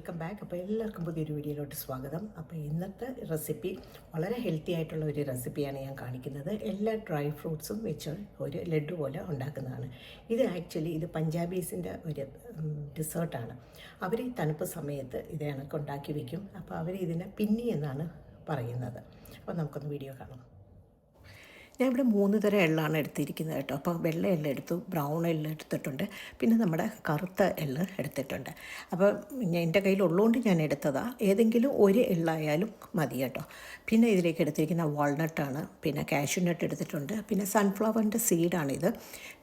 Welcome back അപ്പോൾ എല്ലാവർക്കും പുതിയൊരു വീഡിയോയിലോട്ട് സ്വാഗതം. അപ്പോൾ ഇന്നത്തെ റെസിപ്പി വളരെ ഹെൽത്തി ആയിട്ടുള്ള ഒരു റെസിപ്പിയാണ് ഞാൻ കാണിക്കുന്നത്. എല്ലാ ഡ്രൈ ഫ്രൂട്ട്സും വെച്ച് ഒരു ലഡു പോലെ ഉണ്ടാക്കുന്നതാണ്. ഇത് ആക്ച്വലി ഇത് പഞ്ചാബീസിന്റെ ഒരു ഡിസേർട്ടാണ് അവർ ഈ തണുപ്പ് സമയത്ത് ഇത് കണക്ക് ഉണ്ടാക്കി വയ്ക്കും അപ്പോൾ അവർ ഇതിനെ പിന്നി എന്നാണ് പറയുന്നത്. അപ്പോൾ നമുക്കൊന്ന് വീഡിയോ കാണാം. ഞാൻ ഇവിടെ മൂന്ന് തരം എള്ളാണ് എടുത്തിരിക്കുന്നത് കേട്ടോ. അപ്പോൾ വെള്ള എള്ള എടുത്തു ബ്രൗൺ എള്ള എടുത്തിട്ടുണ്ട്. പിന്നെ നമ്മുടെ കറുത്ത എള്ള എടുത്തിട്ടുണ്ട്. അപ്പോൾ ഞാൻ എന്റെ കയ്യിലുള്ളതുകൊണ്ട് ഞാൻ എടുത്തതാണ് ഏതെങ്കിലും ഒരു എള്ളായാലും മതി കേട്ടോ. പിന്നെ ഇതിലേക്ക് എടുത്തിരിക്കുന്ന വാൾനട്ടാണ് പിന്നെ കാഷ്യൂ നട്ട് എടുത്തിട്ടുണ്ട്. പിന്നെ സൺഫ്ലവറിന്റെ സീഡാണിത്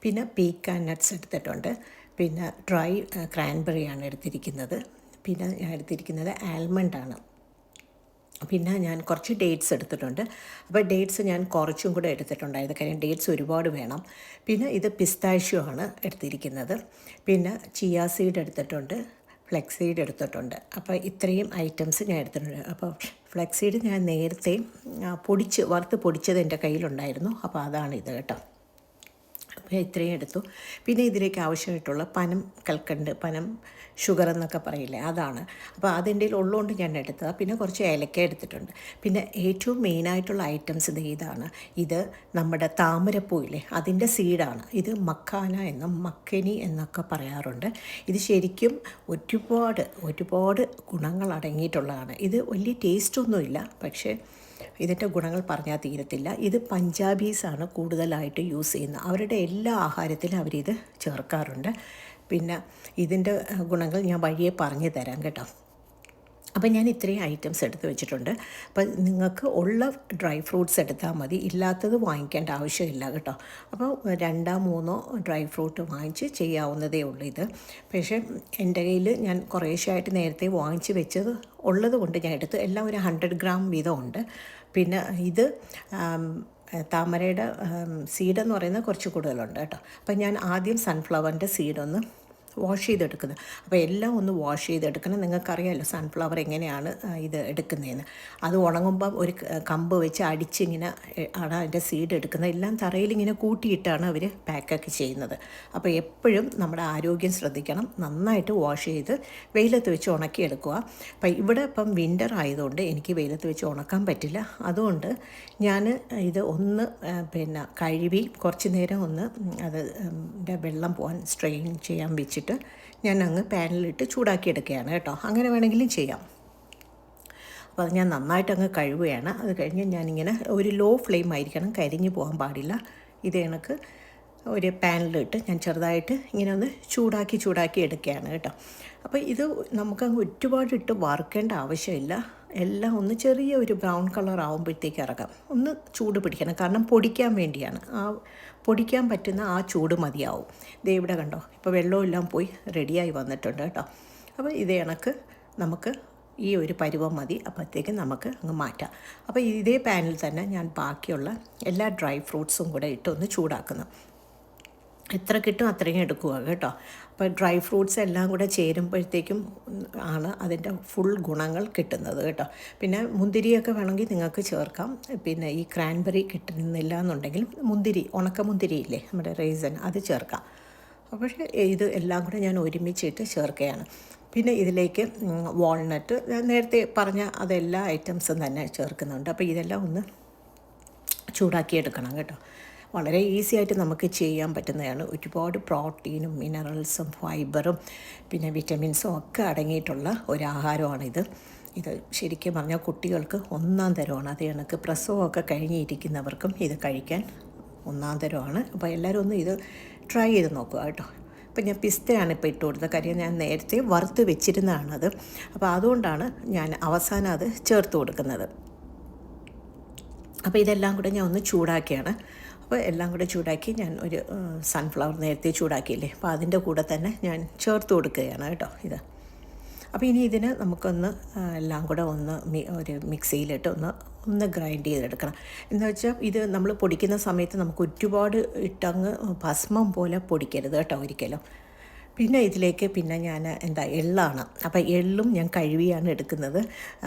പിന്നെ പീക്കാൻ നട്ട്സ് എടുത്തിട്ടുണ്ട്. പിന്നെ ഡ്രൈ ക്രാൻബെറിയാണ് എടുത്തിരിക്കുന്നത്. പിന്നെ ഞാൻ എടുത്തിരിക്കുന്നത് ആൽമണ്ടാണ് പിന്നെ ഞാൻ കുറച്ച് ഡേറ്റ്സ് എടുത്തിട്ടുണ്ട്. അപ്പോൾ ഡേറ്റ്സ് ഞാൻ കുറച്ചും കൂടെ എടുത്തിട്ടുണ്ടായത് കാര്യം ഡേറ്റ്സ് ഒരുപാട് വേണം. പിന്നെ ഇത് പിസ്താഷ്യോ ആണ് എടുത്തിരിക്കുന്നത്. പിന്നെ ചിയാ സീഡ് എടുത്തിട്ടുണ്ട്. ഫ്ലെക്സ് സീഡ് എടുത്തിട്ടുണ്ട്. അപ്പോൾ ഇത്രയും ഐറ്റംസ് ഞാൻ എടുത്തിട്ടുണ്ട്. അപ്പോൾ ഫ്ലെക്സ് സീഡ് ഞാൻ നേരത്തെ പൊടിച്ച് വറുത്ത് പൊടിച്ചത് എന്റെ കയ്യിലുണ്ടായിരുന്നു. അപ്പോൾ അതാണ് ഇത് കേട്ടോ. ഇത്രയും എടുത്തു. പിന്നെ ഇതിലേക്ക് ആവശ്യമായിട്ടുള്ള പനം കൽക്കണ്ട് പനം ഷുഗർ എന്നൊക്കെ പറയില്ലേ അതാണ്. അപ്പോൾ അതിന്റെ ഉള്ളതുകൊണ്ട് ഞാൻ എടുത്തത്. പിന്നെ കുറച്ച് ഏലക്ക എടുത്തിട്ടുണ്ട്. പിന്നെ ഏറ്റവും മെയിനായിട്ടുള്ള ഐറ്റംസ് ഇത് ഇതാണ്. ഇത് നമ്മുടെ താമരപ്പൂയില്ലേ അതിന്റെ സീഡാണ് ഇത് മക്കാന എന്നും മക്കനി എന്നൊക്കെ പറയാറുണ്ട്. ഇത് ശരിക്കും ഒരുപാട് ഒരുപാട് ഗുണങ്ങൾ അടങ്ങിയിട്ടുള്ളതാണ്. ഇത് വലിയ ടേസ്റ്റൊന്നുമില്ല പക്ഷേ ഇതിന്റെ ഗുണങ്ങൾ പറഞ്ഞാൽ തീരത്തില്ല. ഇത് പഞ്ചാബീസാണ് കൂടുതലായിട്ട് യൂസ് ചെയ്യുന്നത്. അവരുടെ എല്ലാ ആഹാരത്തിലും അവരിത് ചേർക്കാറുണ്ട്. പിന്നെ ഇതിന്റെ ഗുണങ്ങൾ ഞാൻ വഴിയെ പറഞ്ഞു തരാം കേട്ടോ. അപ്പോൾ ഞാൻ ഇത്രയും ഐറ്റംസ് എടുത്ത് വെച്ചിട്ടുണ്ട്. അപ്പം നിങ്ങൾക്ക് ഉള്ള ഡ്രൈ ഫ്രൂട്ട്സ് എടുത്താൽ മതി. ഇല്ലാത്തത് വാങ്ങിക്കേണ്ട ആവശ്യമില്ല കേട്ടോ. അപ്പോൾ രണ്ടോ മൂന്നോ ഡ്രൈ ഫ്രൂട്ട് വാങ്ങിച്ച് ചെയ്യാവുന്നതേ ഉള്ളൂ ഇത്. പക്ഷേ എന്റെ കയ്യിൽ ഞാൻ കുറേശ്ശായിട്ട് നേരത്തെ വാങ്ങിച്ച് വെച്ചത് ഉള്ളത് കൊണ്ട് ഞാൻ എടുത്ത് എല്ലാം ഒരു ഹൺഡ്രഡ് ഗ്രാം വീതമുണ്ട് പിന്നെ ഇത് താമരയുടെ സീഡെന്ന് പറയുന്നത് കുറച്ച് കൂടുതലുണ്ട് കേട്ടോ. അപ്പം ഞാൻ ആദ്യം സൺഫ്ലവറിന്റെ സീഡൊന്ന് വാഷ് ചെയ്തെടുക്കുന്നത്. അപ്പോൾ എല്ലാം ഒന്ന് വാഷ് ചെയ്തെടുക്കണം. നിങ്ങൾക്കറിയാമല്ലോ സൺഫ്ലവർ എങ്ങനെയാണ് ഇത് എടുക്കുന്നതെന്ന്. അത് ഉണങ്ങുമ്പം ഒരു കമ്പ് വെച്ച് അടിച്ചിങ്ങനെ ആണ് അതിന്റെ സീഡ് എടുക്കുന്നത്. എല്ലാം തറയിൽ ഇങ്ങനെ കൂട്ടിയിട്ടാണ് അവർ പാക്കൊക്കെ ചെയ്യുന്നത്. അപ്പോൾ എപ്പോഴും നമ്മുടെ ആരോഗ്യം ശ്രദ്ധിക്കണം. നന്നായിട്ട് വാഷ് ചെയ്ത് വെയിലത്ത് വെച്ച് ഉണക്കിയെടുക്കുക. അപ്പം ഇവിടെ ഇപ്പം വിന്റർ ആയതുകൊണ്ട് എനിക്ക് വെയിലത്ത് വെച്ച് ഉണക്കാൻ പറ്റില്ല. അതുകൊണ്ട് ഞാൻ ഇത് ഒന്ന് പിന്നെ കഴുകി കുറച്ച് നേരം ഒന്ന് അത് വെള്ളം പോകാൻ സ്ട്രെയിൻ ചെയ്യാൻ വെച്ചിട്ട് ഞാൻ അങ്ങ് പാനിലിട്ട് ചൂടാക്കിയെടുക്കുകയാണ് കേട്ടോ. അങ്ങനെ വേണമെങ്കിലും ചെയ്യാം. അപ്പോൾ അത് ഞാൻ നന്നായിട്ട് അങ്ങ് കഴുകുകയാണ്. അത് കഴിഞ്ഞ് ഞാനിങ്ങനെ ഒരു ലോ ഫ്ലെയിം ആയിരിക്കണം. കരിഞ്ഞു പോകാൻ പാടില്ല. ഇത് എനിക്ക് ഒരു പാനിലിട്ട് ഞാൻ ചെറുതായിട്ട് ഇങ്ങനെ ഒന്ന് ചൂടാക്കി ചൂടാക്കി എടുക്കുകയാണ് കേട്ടോ. അപ്പോൾ ഇത് നമുക്ക് അങ്ങ് ഒരുപാട് ഇട്ട് വറുക്കേണ്ട ആവശ്യമില്ല. എല്ലാം ഒന്ന് ചെറിയ ഒരു ബ്രൗൺ കളർ ആകുമ്പോഴത്തേക്ക് ഇറക്കാം. ഒന്ന് ചൂട് പിടിക്കണം. കാരണം പൊടിക്കാൻ വേണ്ടിയാണ്. ആ പൊടിക്കാൻ പറ്റുന്ന ആ ചൂട് മതിയാവും. ദേ ഇവിടെ കണ്ടോ? ഇപ്പോൾ വെള്ളമെല്ലാം പോയി റെഡിയായി വന്നിട്ടുണ്ട് കേട്ടോ. അപ്പോൾ ഇതേ കണക്ക് നമുക്ക് ഈ ഒരു പരുവം മതി. അപ്പോഴത്തേക്ക് നമുക്ക് അങ്ങ് മാറ്റാം. അപ്പോൾ ഇതേ പാനിൽ തന്നെ ഞാൻ ബാക്കിയുള്ള എല്ലാ ഡ്രൈ ഫ്രൂട്ട്സും കൂടെ ഇട്ടൊന്ന് ചൂടാക്കുന്നു. എത്ര കിട്ടും അത്രയും എടുക്കുക കേട്ടോ. അപ്പോൾ ഡ്രൈ ഫ്രൂട്ട്സ് എല്ലാം കൂടെ ചേരുമ്പോഴത്തേക്കും ആണ് അതിന്റെ ഫുൾ ഗുണങ്ങൾ കിട്ടുന്നത് കേട്ടോ. പിന്നെ മുന്തിരിയൊക്കെ വേണമെങ്കിൽ നിങ്ങൾക്ക് ചേർക്കാം. പിന്നെ ഈ ക്രാൻബെറി കിട്ടുന്നില്ല എന്നുണ്ടെങ്കിൽ മുന്തിരി ഉണക്ക മുന്തിരി ഇല്ലേ നമ്മുടെ റേസൻ അത് ചേർക്കാം. അപ്പോൾ ഇത് എല്ലാം കൂടെ ഞാൻ ഒരുമിച്ചിട്ട് ചേർക്കുകയാണ്. പിന്നെ ഇതിലേക്ക് വാൾനട്ട് നേരത്തെ പറഞ്ഞ അതെല്ലാ ഐറ്റംസും തന്നെ ചേർക്കുന്നുണ്ട്. അപ്പോൾ ഇതെല്ലാം ഒന്ന് ചൂടാക്കിയെടുക്കണം കേട്ടോ. വളരെ ഈസി ആയിട്ട് നമുക്ക് ചെയ്യാൻ പറ്റുന്നതാണ്. ഒരുപാട് പ്രോട്ടീനും മിനറൽസും ഫൈബറും പിന്നെ വിറ്റമിൻസും ഒക്കെ അടങ്ങിയിട്ടുള്ള ഒരു ആഹാരമാണിത് ഇത് ശരിക്കും പറഞ്ഞാൽ കുട്ടികൾക്ക് ഒന്നാം തരമാണ്. അത് കണക്ക് പ്രസവമൊക്കെ കഴിഞ്ഞിരിക്കുന്നവർക്കും ഇത് കഴിക്കാൻ ഒന്നാം തരമാണ്. അപ്പോൾ എല്ലാവരും ഒന്ന് ഇത് ട്രൈ ചെയ്ത് നോക്കുക കേട്ടോ. അപ്പോൾ ഞാൻ പിസ്തയാണ് ഇപ്പോൾ ഇട്ട് കൊടുത്തത്. കാര്യം ഞാൻ നേരത്തെ വറുത്ത് വെച്ചിരുന്നതാണത്. അപ്പോൾ അതുകൊണ്ടാണ് ഞാൻ അവസാനം അത് ചേർത്ത് കൊടുക്കുന്നത്. അപ്പോൾ ഇതെല്ലാം കൂടെ ഞാൻ ഒന്ന് ചൂടാക്കിയാണ്. അപ്പോൾ എല്ലാം കൂടെ ചൂടാക്കി ഞാൻ ഒരു സൺഫ്ലവർ നേരത്തെ ചൂടാക്കിയില്ലേ? അപ്പോൾ അതിന്റെ കൂടെ തന്നെ ഞാൻ ചേർത്ത് കൊടുക്കുകയാണ് കേട്ടോ ഇത്. അപ്പോൾ ഇനി ഇതിന് നമുക്കൊന്ന് എല്ലാം കൂടെ ഒന്ന് ഒരു മിക്സിയിലിട്ട് ഒന്ന് ഒന്ന് ഗ്രൈൻഡ് ചെയ്തെടുക്കണം. എന്ന് വെച്ചാൽ ഇത് നമ്മൾ പൊടിക്കുന്ന സമയത്ത് നമുക്ക് ഒരുപാട് ഇട്ടങ്ങ് ഭസ്മം പോലെ പൊടിക്കരുത് കേട്ടോ ഒരിക്കലും. പിന്നെ ഇതിലേക്ക് പിന്നെ ഞാൻ എന്താ എള്ളാണ്. അപ്പോൾ എള്ളും ഞാൻ കഴുകിയാണ് എടുക്കുന്നത്.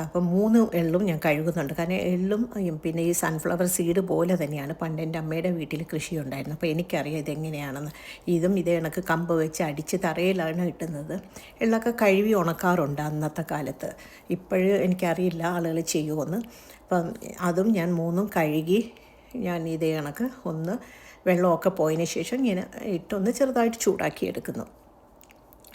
അപ്പം മൂന്ന് എള്ളും ഞാൻ കഴുകുന്നുണ്ട്. കാരണം എള്ളും പിന്നെ ഈ സൺഫ്ലവർ സീഡ് പോലെ തന്നെയാണ് പണ്ട് എന്റെ അമ്മയുടെ വീട്ടിൽ കൃഷി ഉണ്ടായിരുന്നു അപ്പോൾ എനിക്കറിയാം ഇതെങ്ങനെയാണെന്ന്. ഇതും ഇതേ കണക്ക് കമ്പ് വെച്ച് അടിച്ച് തറയിലാണ് കിട്ടുന്നത് എള്ളൊക്കെ കഴുകി ഉണക്കാറുണ്ട് അന്നത്തെ കാലത്ത്. ഇപ്പോഴും എനിക്കറിയില്ല ആളുകൾ ചെയ്യുമെന്ന് അപ്പം അതും ഞാൻ മൂന്നും കഴുകി ഞാൻ ഇതേ കണക്ക് ഒന്ന് വെള്ളമൊക്കെ പോയതിന് ശേഷം ഇങ്ങനെ ഇട്ടൊന്ന് ചെറുതായിട്ട് ചൂടാക്കി എടുക്കുന്നു.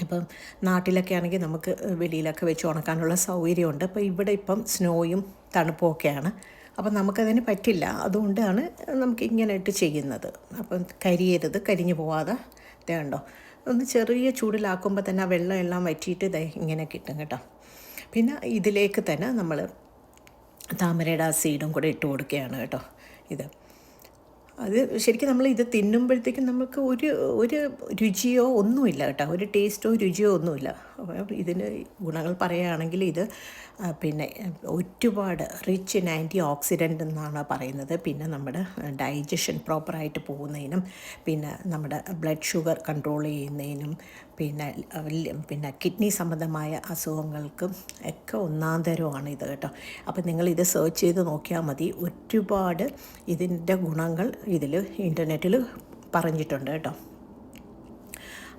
ഇപ്പം നാട്ടിലൊക്കെ ആണെങ്കിൽ നമുക്ക് വെളിയിലൊക്കെ വെച്ച് ഉണക്കാനുള്ള സൗകര്യമുണ്ട്. അപ്പോൾ ഇവിടെ ഇപ്പം സ്നോയും തണുപ്പും ഒക്കെയാണ്. അപ്പം നമുക്കതിന് പറ്റില്ല. അതുകൊണ്ടാണ് നമുക്ക് ഇങ്ങനെ ഇട്ട് ചെയ്യുന്നത്. അപ്പം കരിയരുത് കരിഞ്ഞു പോവാതെ. ദേ കണ്ടോ? ഒന്ന് ചെറിയ ചൂടിലാക്കുമ്പോൾ തന്നെ ആ വെള്ളം എല്ലാം വറ്റിയിട്ട് ഇതേ ഇങ്ങനെ കിട്ടും കേട്ടോ. പിന്നെ ഇതിലേക്ക് തന്നെ നമ്മൾ താമരയുടെ ആ സീഡും കൂടെ ഇട്ട് കൊടുക്കുകയാണ് കേട്ടോ ഇത്. അത് ശരിക്കും നമ്മൾ ഇത് തിന്നുമ്പോഴത്തേക്കും നമുക്ക് ഒരു ഒരു രുചിയോ ഒന്നുമില്ല കേട്ടോ. ഒരു ടേസ്റ്റോ രുചിയോ ഒന്നുമില്ല. ഇതിന് ഗുണങ്ങൾ പറയുകയാണെങ്കിൽ ഇത് പിന്നെ ഒരുപാട് റിച്ച് ഇൻ ആന്റി ഓക്സിഡന്റ് എന്നാണ് പറയുന്നത്. പിന്നെ നമ്മുടെ ഡൈജഷൻ പ്രോപ്പറായിട്ട് പോകുന്നതിനും പിന്നെ നമ്മുടെ ബ്ലഡ് ഷുഗർ കൺട്രോൾ ചെയ്യുന്നതിനും പിന്നെ പിന്നെ കിഡ്നി സംബന്ധമായ അസുഖങ്ങൾക്കും ഒക്കെ ഒന്നാം തരമാണ് ഇത് കേട്ടോ. അപ്പോൾ നിങ്ങൾ ഇത് സെർച്ച് ചെയ്ത് നോക്കിയാൽ മതി. ഒരുപാട് ഇതിന്റെ ഗുണങ്ങൾ ഇതിൽ ഇന്റർനെറ്റിൽ പറഞ്ഞിട്ടുണ്ട് കേട്ടോ.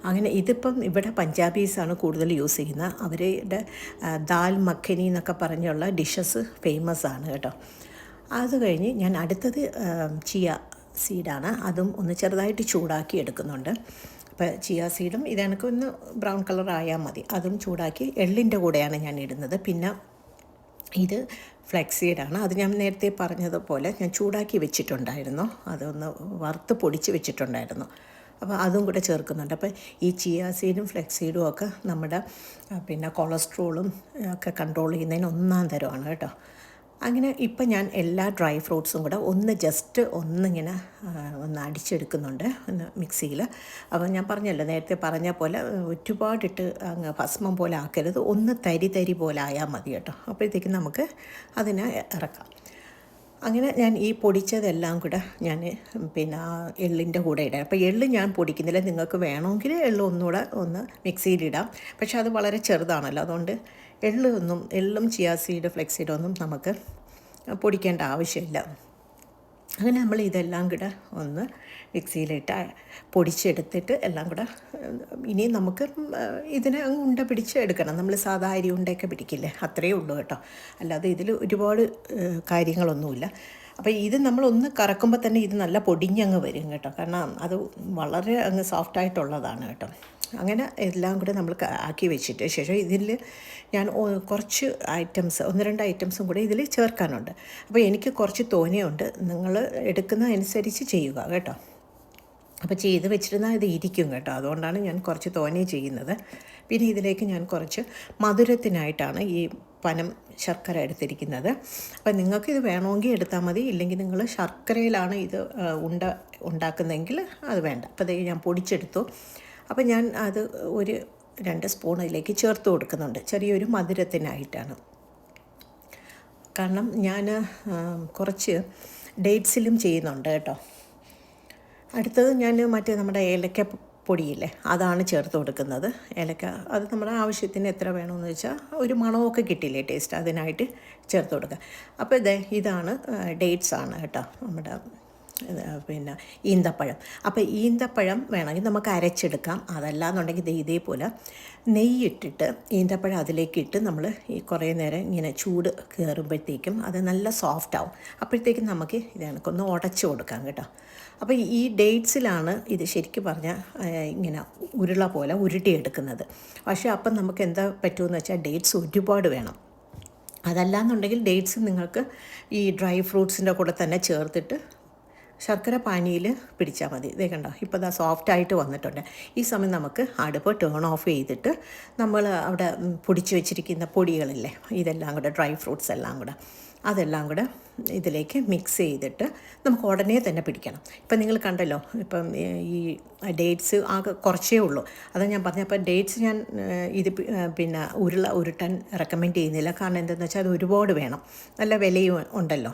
അങ്ങനെ ഇതിപ്പം ഇവിടെ പഞ്ചാബീസാണ് കൂടുതൽ യൂസ് ചെയ്യുന്നത്. അവരുടെ ദാൽ മഖനി എന്നൊക്കെ പറഞ്ഞുള്ള ഡിഷസ് ഫേമസ് ആണ് കേട്ടോ. അത് കഴിഞ്ഞ് ഞാൻ അടുത്തത് ചിയ സീഡാണ് അതും ഒന്ന് ചെറുതായിട്ട് ചൂടാക്കി എടുക്കുന്നുണ്ട്. അപ്പോൾ ചിയ സീഡും ഇതെനക്ക് ഒന്ന് ബ്രൗൺ കളർ ആയാൽ മതി. അതും ചൂടാക്കി എള്ളിന്റെ കൂടെയാണ് ഞാൻ ഇടുന്നത്. പിന്നെ ഇത് ഫ്ലെക്സീഡാണ് അത് ഞാൻ നേരത്തെ പറഞ്ഞതുപോലെ ഞാൻ ചൂടാക്കി വെച്ചിട്ടുണ്ടായിരുന്നു. അതൊന്ന് വറുത്ത് പൊടിച്ച് വെച്ചിട്ടുണ്ടായിരുന്നു. അപ്പോൾ അതും കൂടെ ചേർക്കുന്നുണ്ട്. അപ്പോൾ ഈ ചിയ സീഡും ഫ്ലെക്സീഡും ഒക്കെ നമ്മുടെ പിന്നെ കൊളസ്ട്രോളും ഒക്കെ കൺട്രോൾ ചെയ്യുന്നതിന് ഒന്നാം തരമാണ് കേട്ടോ. അങ്ങനെ ഇപ്പം ഞാൻ എല്ലാ ഡ്രൈ ഫ്രൂട്ട്സും കൂടെ ഒന്ന് ജസ്റ്റ് ഒന്നിങ്ങനെ ഒന്ന് അടിച്ചെടുക്കുന്നുണ്ട് ഒന്ന് മിക്സിയിൽ. അപ്പോൾ ഞാൻ പറഞ്ഞല്ലോ നേരത്തെ പറഞ്ഞ പോലെ ഒരുപാടിട്ട് അങ്ങ് ഭസ്മം പോലെ ആക്കരുത്. ഒന്ന് തരി തരി പോലെ ആയാൽ മതി കേട്ടോ. അപ്പോഴത്തേക്കും നമുക്ക് അതിനെ ഇറക്കാം. അങ്ങനെ ഞാൻ ഈ പൊടിച്ചതെല്ലാം കൂടെ ഞാൻ പിന്നെ എള്ളിന്റെ കൂടെ ഇടാം. അപ്പോൾ എള്ള് ഞാൻ പൊടിക്കുന്നില്ല. നിങ്ങൾക്ക് വേണമെങ്കിൽ എള്ള് ഒന്നുകൂടെ ഒന്ന് മിക്സിയിലിടാം പക്ഷേ അത് വളരെ ചെറുതാണല്ലോ. അതുകൊണ്ട് എള്ള് ഒന്നും എള്ളും ചിയാ സീഡ് ഫ്ലെക്സീഡ് ഒന്നും നമുക്ക് പൊടിക്കേണ്ട ആവശ്യമില്ല. അങ്ങനെ നമ്മൾ ഇതെല്ലാം കൂടെ ഒന്ന് മിക്സിയിലിട്ട് പൊടിച്ചെടുത്തിട്ട് എല്ലാം കൂടെ ഇനി നമുക്ക് ഇതിനെ അങ്ങ് ഉണ്ട പിടിച്ച് എടുക്കണം. നമ്മൾ സാധാ അരി ഉണ്ടയൊക്കെ പിടിക്കില്ലേ? അത്രയേ ഉള്ളൂ കേട്ടോ. അല്ലാതെ ഇതിൽ ഒരുപാട് കാര്യങ്ങളൊന്നുമില്ല. അപ്പോൾ ഇത് നമ്മൾ ഒന്ന് കറക്കുമ്പോൾ തന്നെ ഇത് നല്ല പൊടിഞ്ഞങ്ങ് വരും കേട്ടോ. കാരണം അത് വളരെ അങ്ങ് സോഫ്റ്റായിട്ടുള്ളതാണ് കേട്ടോ. അങ്ങനെ എല്ലാം കൂടെ നമ്മൾ ആക്കി വെച്ചിട്ട് ശേഷം ഇതിൽ ഞാൻ കുറച്ച് ഐറ്റംസ് ഒന്ന് രണ്ട് ഐറ്റംസും കൂടെ ഇതിൽ ചേർക്കാനുണ്ട്. അപ്പോൾ എനിക്ക് കുറച്ച് തോനെയുണ്ട് നിങ്ങൾ എടുക്കുന്നതനുസരിച്ച് ചെയ്യുക കേട്ടോ. അപ്പോൾ ചെയ്ത് വെച്ചിരുന്നാൽ ഇത് ഇരിക്കും കേട്ടോ. അതുകൊണ്ടാണ് ഞാൻ കുറച്ച് തോനെ ചെയ്യുന്നത്. പിന്നെ ഇതിലേക്ക് ഞാൻ കുറച്ച് മധുരത്തിനായിട്ടാണ് ഈ പനം ശർക്കര എടുത്തിരിക്കുന്നത്. അപ്പം നിങ്ങൾക്ക് ഇത് വേണമെങ്കിൽ എടുത്താൽ മതി. ഇല്ലെങ്കിൽ നിങ്ങൾ ശർക്കരയിലാണ് ഇത് ഉണ്ട ഉണ്ടാക്കുന്നതെങ്കിൽ അത് വേണ്ട. അപ്പോൾ ഇത് ഞാൻ പൊടിച്ചെടുത്തു. അപ്പം ഞാൻ അത് ഒരു രണ്ട് സ്പൂൺ അതിലേക്ക് ചേർത്ത് കൊടുക്കുന്നുണ്ട്. ചെറിയൊരു മധുരത്തിനായിട്ടാണ്. കാരണം ഞാൻ കുറച്ച് ഡേറ്റ്സിലും ചെയ്യുന്നുണ്ട് കേട്ടോ. അടുത്തത് ഞാൻ മറ്റേ നമ്മുടെ ഏലക്ക പൊടിയില്ലേ അതാണ് ചേർത്ത് കൊടുക്കുന്നത്. ഏലക്ക അത് നമ്മുടെ ആവശ്യത്തിന് എത്ര വേണമെന്ന് വെച്ചാൽ ഒരു മണമൊക്കെ കിട്ടില്ലേ ടേസ്റ്റ് അതിനായിട്ട് ചേർത്ത് കൊടുക്കുക. അപ്പോൾ ഇതേ ഇതാണ് ഡേറ്റ്സ് ആണ് കേട്ടോ നമ്മുടെ പിന്നെ ഈന്തപ്പഴം. അപ്പോൾ ഈന്തപ്പഴം വേണമെങ്കിൽ നമുക്ക് അരച്ചെടുക്കാം. അതല്ല എന്നുണ്ടെങ്കിൽ ഇതേപോലെ നെയ്യിട്ടിട്ട് ഈന്തപ്പഴം അതിലേക്ക് ഇട്ട് നമ്മൾ ഈ കുറേ നേരം ഇങ്ങനെ ചൂട് കയറുമ്പോഴത്തേക്കും അത് നല്ല സോഫ്റ്റ് ആവും. അപ്പോഴത്തേക്കും നമുക്ക് ഇത് ഉടച്ചു കൊടുക്കാം കേട്ടോ. അപ്പോൾ ഈ ഡേറ്റ്സിലാണ് ഇത് ശരിക്കും പറഞ്ഞാൽ ഇങ്ങനെ ഉരുള പോലെ ഉരുട്ടിയെടുക്കുന്നത്. പക്ഷേ അപ്പം നമുക്ക് എന്താ പറ്റുമെന്ന് വെച്ചാൽ ഡേറ്റ്സ് ഒരുപാട് വേണം. അതല്ലാന്നുണ്ടെങ്കിൽ ഡേറ്റ്സ് നിങ്ങൾക്ക് ഈ ഡ്രൈ ഫ്രൂട്ട്സിന്റെ കൂടെ തന്നെ ചേർത്തിട്ട് ശർക്കര പാനിയിൽ പിടിച്ചാൽ മതി. ഇതേ കണ്ടോ ഇപ്പോൾ ഇതാ സോഫ്റ്റ് ആയിട്ട് വന്നിട്ടുണ്ട്. ഈ സമയം നമുക്ക് അടുപ്പ് ടേൺ ഓഫ് ചെയ്തിട്ട് നമ്മൾ അവിടെ പൊടിച്ചു വെച്ചിരിക്കുന്ന പൊടികളില്ലേ ഇതെല്ലാം കൂടെ ഡ്രൈ ഫ്രൂട്ട്സ് എല്ലാം കൂടെ അതെല്ലാം കൂടെ ഇതിലേക്ക് മിക്സ് ചെയ്തിട്ട് നമുക്ക് ഉടനെ തന്നെ പിടിക്കണം. ഇപ്പം നിങ്ങൾ കണ്ടല്ലോ ഇപ്പം ഈ ഡേറ്റ്സ് ആകെ കുറച്ചേ ഉള്ളൂ. അതാണ് ഞാൻ പറഞ്ഞത് അപ്പം ഡേറ്റ്സ് ഞാൻ ഇത് പിന്നെ ഉരുള ഉരുട്ടാൻ റെക്കമെൻഡ് ചെയ്യുന്നില്ല. കാരണം എന്താണെന്ന് വെച്ചാൽ അത് ഒരുപാട് വേണം. നല്ല വിലയും ഉണ്ടല്ലോ.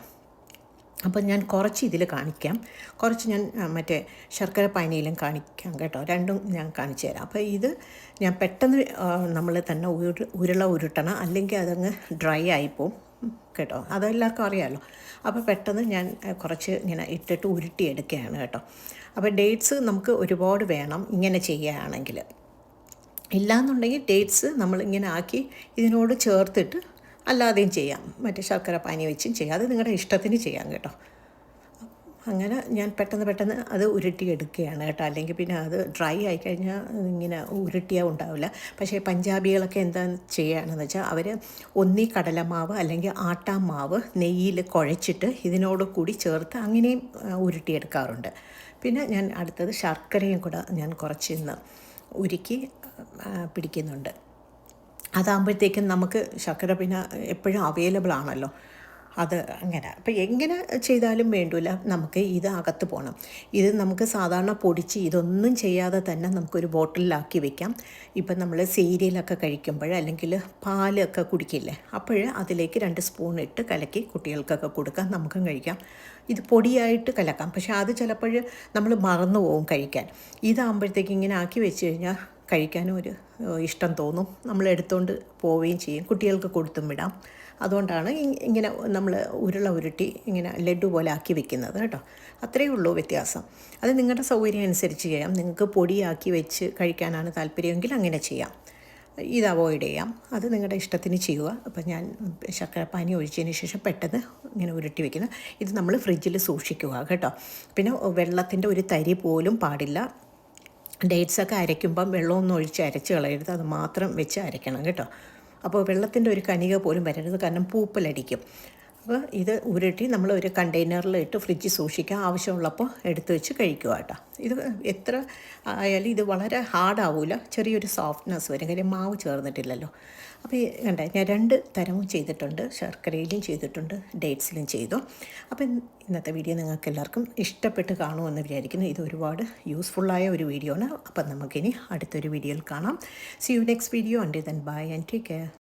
അപ്പം ഞാൻ കുറച്ച് ഇതിൽ കാണിക്കാം. കുറച്ച് ഞാൻ മറ്റേ ശർക്കര പാനിയിലും കാണിക്കാം കേട്ടോ. രണ്ടും ഞാൻ കാണിച്ചു തരാം. അപ്പോൾ ഇത് ഞാൻ പെട്ടെന്ന് നമ്മൾ തന്നെ ഉരു ഉരുള ഉരുട്ടണം. അല്ലെങ്കിൽ അതങ്ങ് ഡ്രൈ ആയിപ്പോവും കേട്ടോ. അതെല്ലാവർക്കും അറിയാമല്ലോ അപ്പോൾ പെട്ടെന്ന് ഞാൻ കുറച്ച് ഇങ്ങനെ ഇട്ടിട്ട് ഉരുട്ടിയെടുക്കുകയാണ് കേട്ടോ. അപ്പോൾ ഡേറ്റ്സ് നമുക്ക് ഒരുപാട് വേണം ഇങ്ങനെ ചെയ്യുകയാണെങ്കിൽ. ഇല്ലാന്നുണ്ടെങ്കിൽ ഡേറ്റ്സ് നമ്മൾ ഇങ്ങനെ ആക്കി ഇതിനോട് ചേർത്തിട്ട് അല്ലാതെയും ചെയ്യാം. മറ്റേ ശർക്കര പാനി വെച്ചും ചെയ്യാം. അത് നിങ്ങളുടെ ഇഷ്ടത്തിന് ചെയ്യാം കേട്ടോ. അങ്ങനെ ഞാൻ പെട്ടെന്ന് പെട്ടെന്ന് അത് ഉരുട്ടി ഉരുട്ടിയെടുക്കുകയാണ് കേട്ടോ. അല്ലെങ്കിൽ പിന്നെ അത് ഡ്രൈ ആയി കഴിഞ്ഞാൽ ഇങ്ങനെ ഉരുട്ടിയാൽ ഉണ്ടാവില്ല. പക്ഷേ പഞ്ചാബികളൊക്കെ എന്താ ചെയ്യുകയാണെന്ന് വെച്ചാൽ അവർ ഒന്നീ കടലമാവ് അല്ലെങ്കിൽ ആട്ടാമാവ് നെയ്യിൽ കുഴച്ചിട്ട് ഇതിനോട് കൂടി ചേർത്ത് അങ്ങനെയും ഉരുട്ടിയെടുക്കാറുണ്ട്. പിന്നെ ഞാൻ അടുത്തത് ശർക്കരയും കൂടെ ഞാൻ കുറച്ചിന്ന് ഉരുക്കി പിടിക്കുന്നുണ്ട്. അതാകുമ്പോഴത്തേക്കും നമുക്ക് ശർക്കര പിന്നെ എപ്പോഴും അവൈലബിൾ ആണല്ലോ. അത് അങ്ങനെ. അപ്പോൾ എങ്ങനെ ചെയ്താലും വേണ്ടില്ല. നമുക്ക് ഇത് അകത്ത് പോകണം ഇത് നമുക്ക് സാധാരണ പൊടിച്ച് ഇതൊന്നും ചെയ്യാതെ തന്നെ നമുക്കൊരു ബോട്ടിലാക്കി വെക്കാം. ഇപ്പം നമ്മൾ സീരിയലൊക്കെ കഴിക്കുമ്പോൾ അല്ലെങ്കിൽ പാലൊക്കെ കുടിക്കില്ലേ? അപ്പോൾ അതിലേക്ക് രണ്ട് സ്പൂൺ ഇട്ട് കലക്കി കുട്ടികൾക്കൊക്കെ കൊടുക്കാം. നമുക്കും കഴിക്കാം. ഇത് പൊടിയായിട്ട് കലക്കാം. പക്ഷേ അത് ചിലപ്പോൾ നമ്മൾ മറന്നു പോകും കഴിക്കാൻ. ഇതാകുമ്പോഴത്തേക്ക് ഇങ്ങനെ ആക്കി വെച്ച് കഴിഞ്ഞാൽ കഴിക്കാനും ഒരു ഇഷ്ടം തോന്നും. നമ്മൾ എടുത്തുകൊണ്ട് പോവുകയും ചെയ്യും. കുട്ടികൾക്ക് കൊടുത്തും വിടാം. അതുകൊണ്ടാണ് ഇങ്ങനെ നമ്മൾ ഉരുള ഉരുട്ടി ഇങ്ങനെ ലഡു പോലെ ആക്കി വെക്കുന്നത് കേട്ടോ. അത്രയേ ഉള്ളൂ വ്യത്യാസം. അത് നിങ്ങളുടെ സൗകര്യം അനുസരിച്ച് ചെയ്യാം. നിങ്ങൾക്ക് പൊടിയാക്കി വെച്ച് കഴിക്കാനാണ് താല്പര്യമെങ്കിൽ അങ്ങനെ ചെയ്യാം. ഇത് അവോയ്ഡ് ചെയ്യാം. അത് നിങ്ങളുടെ ഇഷ്ടത്തിന് ചെയ്യുക. അപ്പം ഞാൻ ശർക്കര പാനി ഒഴിച്ചതിന് ശേഷം പെട്ടെന്ന് ഇങ്ങനെ ഉരുട്ടി വെക്കുന്നത് ഇത് നമ്മൾ ഫ്രിഡ്ജിൽ സൂക്ഷിക്കുക കേട്ടോ. പിന്നെ വെള്ളത്തിന്റെ ഒരു തരി പോലും പാടില്ല. ഡേറ്റ്സൊക്കെ അരയ്ക്കുമ്പം വെള്ളമൊന്നും ഒഴിച്ച് അരച്ച് കളയരുത്. അത് മാത്രം വെച്ച് അരയ്ക്കണം കേട്ടോ. അപ്പോൾ വെള്ളത്തിന്റെ ഒരു കനിക പോലും വരരുത്. കാരണം പൂപ്പലടിക്കും. അപ്പോൾ ഇത് ഉരുട്ടി നമ്മൾ ഒരു കണ്ടെയ്നറിൽ ഇട്ട് ഫ്രിഡ്ജിൽ സൂക്ഷിക്കുക ആവശ്യമുള്ളപ്പോൾ എടുത്ത് വെച്ച് കഴിക്കുക കേട്ടോ. ഇത് എത്ര ആയാലും ഇത് വളരെ ഹാർഡാവില്ല ചെറിയൊരു സോഫ്റ്റ്നെസ് വരും. കാര്യം മാവ് ചേർന്നിട്ടില്ലല്ലോ. അപ്പോൾ കണ്ടേ ഞാൻ രണ്ട് തരവും ചെയ്തിട്ടുണ്ട്. ശർക്കരയിലും ചെയ്തിട്ടുണ്ട് ഡേറ്റ്സിലും ചെയ്തു. അപ്പോൾ ഇന്നത്തെ വീഡിയോ നിങ്ങൾക്ക് എല്ലാവർക്കും ഇഷ്ടപ്പെട്ട് കാണുമെന്ന് വിചാരിക്കുന്നു. ഇത് ഒരുപാട് യൂസ്ഫുള്ളായ ഒരു വീഡിയോ ആണ്. അപ്പം നമുക്കിനി അടുത്തൊരു വീഡിയോയിൽ കാണാം. സി യു നെക്സ്റ്റ് വീഡിയോ ഉണ്ട് then bye and take care